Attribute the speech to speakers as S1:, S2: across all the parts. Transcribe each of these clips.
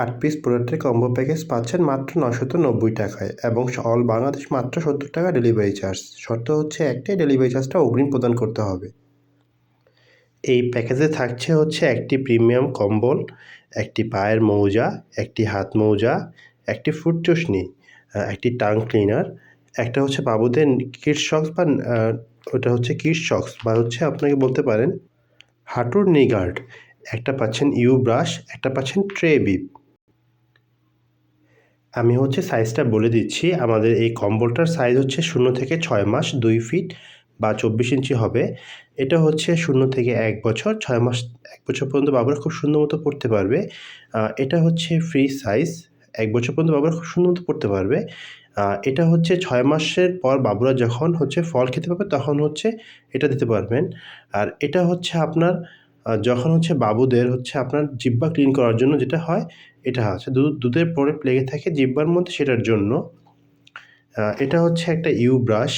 S1: আট পিস প্রোডাক্টের combo package পাচ্ছেন মাত্র নশত নব্বই টাকায় এবং অল বাংলাদেশ মাত্র সত্তর টাকা ডেলিভারি চার্জ। শর্ত হচ্ছে একটাই, ডেলিভারি চার্জটা অগ্রিম প্রদান করতে হবে। এই প্যাকেজে থাকছে হচ্ছে একটি প্রিমিয়াম কম্বল, একটি পায়ের মৌজা, একটি হাত মৌজা, একটি ফুট চশনি একটি টাং ক্লিনার, একটা হচ্ছে বাবুদের কিডস সক্স বা ওটা হচ্ছে কিডস সক্স বা হচ্ছে আপনাকে বলতে পারেন হাঁটুর নি গার্ড একটা পাচ্ছেন ইউ ব্রাশ, একটা পাচ্ছেন ট্রে বিপ। আমি হচ্ছে সাইজটা বলে দিচ্ছি, আমাদের এই কম্বলটার সাইজ হচ্ছে শূন্য থেকে ছয় মাস, দুই ফিট বা চব্বিশ ইঞ্চি হবে। এটা হচ্ছে শূন্য থেকে এক বছর, ছয় মাস, এক বছর পর্যন্ত বাবুরা খুব সুন্দর মতো পড়তে পারবে। এটা হচ্ছে ফ্রি সাইজ, এক বছর পর্যন্ত বাবুরা খুব সুন্দর মতো পড়তে পারবে। এটা হচ্ছে ছয় মাসের পর বাবুরা যখন হচ্ছে ফল খেতে পাবে তখন হচ্ছে এটা দিতে পারবেন। আর এটা হচ্ছে আপনার যখন হচ্ছে বাবুদের হচ্ছে আপনার জিব্বা ক্লিন করার জন্য যেটা হয়, এটা আছে দুধ দুধের পরে লেগে থাকে জিব্বার মধ্যে সেটার জন্য। এটা হচ্ছে একটা ইউ ব্রাশ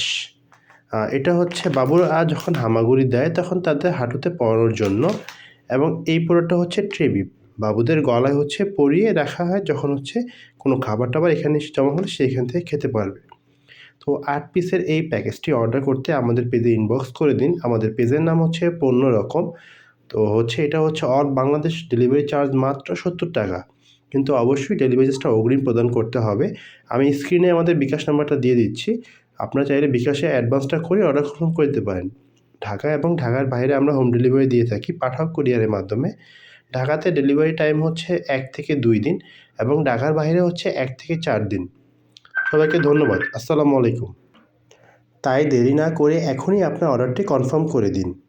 S1: এটা হচ্ছে বাবুরা যখন হামাগুড়ি দেয় তখন তাদের হাঁটুতে পরানোর জন্য এবং এই পোড়াটা হচ্ছে ট্রেবি বাবুদের গলায় হচ্ছে পরিয়ে রাখা হয় যখন হচ্ছে কোনো খাবার টাবার এখানে জমা হলে সেইখান থেকে খেতে পারবে। তো আট পিসের এই প্যাকেজটি অর্ডার করতে আমাদের পেজে ইনবক্স করে দিন। আমাদের পেজের নাম হচ্ছে পণ্য রকম তো হচ্ছে এটা হচ্ছে অল বাংলাদেশ ডেলিভারি চার্জ মাত্র সত্তর টাকা। কিন্তু অবশ্যই ডেলিভারি চার্জটা অগ্রিম প্রদান করতে হবে। আমি স্ক্রিনে আমাদের বিকাশ নাম্বারটা দিয়ে দিচ্ছি। আপনারা চাইলে বিকাশে অ্যাডভান্সটা করে অর্ডার কনফার্ম করে দিতে পারেন। ঢাকা এবং ঢাকার বাইরে আমরা হোম ডেলিভারি দিয়ে থাকি, পাঠাও কুরিয়ারের মাধ্যমে। ঢাকাতে ডেলিভারি টাইম হচ্ছে এক থেকে দুই দিন এবং ঢাকার বাইরে হচ্ছে এক থেকে চার দিন। সবাইকে ধন্যবাদ। আসসালামু আলাইকুম। তাই দেরি না করে এখনই আপনার অর্ডারটি কনফার্ম করে দিন।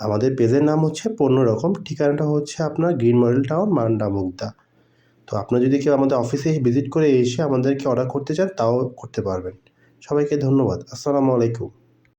S1: আমাদের পেজের নাম হচ্ছে রকম, ঠিকানাটা হচ্ছে আপনার Green Model Town, Manda, Mugda. তো আপনার যদি কেউ আমাদের অফিসে ভিজিট করে এসে আমাদেরকে অর্ডার করতে চান, তাও করতে পারবেন। সবাইকে ধন্যবাদ। আসসালামু আলাইকুম।